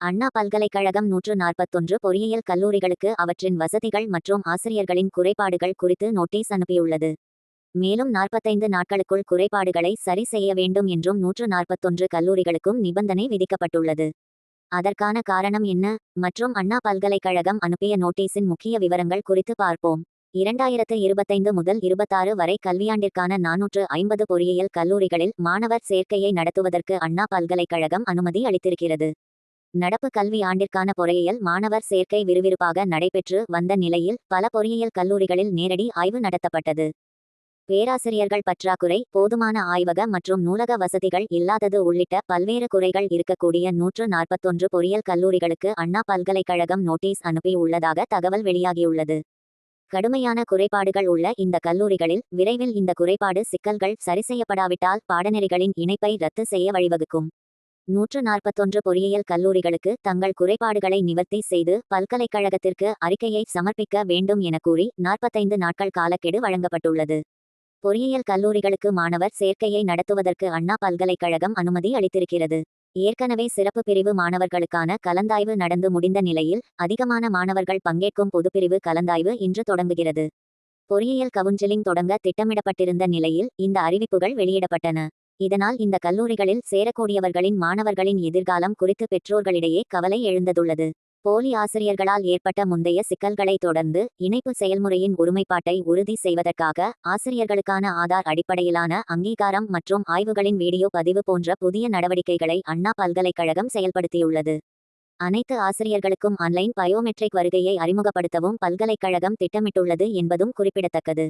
அண்ணா பல்கலைக்கழகம் நூற்று நாற்பத்தொன்று பொறியியல் கல்லூரிகளுக்கு அவற்றின் வசதிகள் மற்றும் ஆசிரியர்களின் குறைபாடுகள் குறித்து நோட்டீஸ் அனுப்பியுள்ளது. மேலும் நாற்பத்தைந்து நாட்களுக்குள் குறைபாடுகளை சரி செய்ய வேண்டும் என்றும் நூற்று நாற்பத்தொன்று கல்லூரிகளுக்கும் நிபந்தனை விதிக்கப்பட்டுள்ளது. அதற்கான காரணம் என்ன? மற்றும் அண்ணா பல்கலைக்கழகம் அனுப்பிய நோட்டீஸின் முக்கிய விவரங்கள் குறித்து பார்ப்போம். இரண்டாயிரத்து இருபத்தைந்து முதல் இருபத்தாறு வரை கல்வியாண்டிற்கான நானூற்று ஐம்பது பொறியியல் கல்லூரிகளில் மாணவர் சேர்க்கையை நடத்துவதற்கு அண்ணா பல்கலைக்கழகம் அனுமதி அளித்திருக்கிறது. நடப்பு கல்வி ஆண்டிற்கான பொறியியல் மாணவர் சேர்க்கை விறுவிறுப்பாக நடைபெற்று வந்த நிலையில் பல பொறியியல் கல்லூரிகளில் நேரடி ஆய்வு நடத்தப்பட்டது. பேராசிரியர்கள் பற்றாக்குறை போதுமான ஆய்வக மற்றும் நூலக வசதிகள் இல்லாதது உள்ளிட்ட பல்வேறு குறைகள் இருக்கக்கூடிய நூற்று நாற்பத்தொன்று பொறியியல் கல்லூரிகளுக்கு அண்ணா பல்கலைக்கழகம் நோட்டீஸ் அனுப்பி உள்ளதாக தகவல் வெளியாகியுள்ளது. கடுமையான குறைபாடுகள் உள்ள இந்த கல்லூரிகளில் விரைவில் இந்த குறைபாடு சிக்கல்கள் சரி செய்யப்படாவிட்டால் பாடநெறிகளின் இணைப்பை ரத்து செய்ய வழிவகுக்கும். நூற்று நாற்பத்தொன்று பொறியியல் கல்லூரிகளுக்கு தங்கள் குறைபாடுகளை நிவர்த்தி செய்து பல்கலைக்கழகத்திற்கு அறிக்கையை சமர்ப்பிக்க வேண்டும் என கூறி நாற்பத்தைந்து நாட்கள் காலக்கெடு வழங்கப்பட்டுள்ளது. பொறியியல் கல்லூரிகளுக்கு மாணவர் சேர்க்கையை நடத்துவதற்கு அண்ணா பல்கலைக்கழகம் அனுமதி அளித்திருக்கிறது. ஏற்கனவே சிறப்பு பிரிவு மாணவர்களுக்கான கலந்தாய்வு நடந்து முடிந்த நிலையில் அதிகமான மாணவர்கள் பங்கேற்கும் பொதுப்பிரிவு கலந்தாய்வு இன்று தொடங்குகிறது. பொறியியல் கவுன்சிலிங் தொடங்க திட்டமிடப்பட்டிருந்த நிலையில் இந்த அறிவிப்புகள் வெளியிடப்பட்டன. இதனால் இந்த கல்லூரிகளில் சேரக்கூடியவர்களின் மாணவர்களின் எதிர்காலம் குறித்து பெற்றோர்களிடையே கவலை எழுந்ததுள்ளது. போலி ஆசிரியர்களால் ஏற்பட்ட முந்தைய சிக்கல்களை தொடர்ந்து இணைப்பு செயல்முறையின் ஒருமைப்பாட்டை உறுதி செய்வதற்காக ஆசிரியர்களுக்கான ஆதார் அடிப்படையிலான அங்கீகாரம் மற்றும் ஆய்வுகளின் வீடியோ பதிவு போன்ற புதிய நடவடிக்கைகளை அண்ணா பல்கலைக்கழகம் செயல்படுத்தியுள்ளது. அனைத்து ஆசிரியர்களுக்கும் ஆன்லைன் பயோமெட்ரிக் வருகையை அறிமுகப்படுத்தவும் பல்கலைக்கழகம் திட்டமிட்டுள்ளது என்பதும் குறிப்பிடத்தக்கது.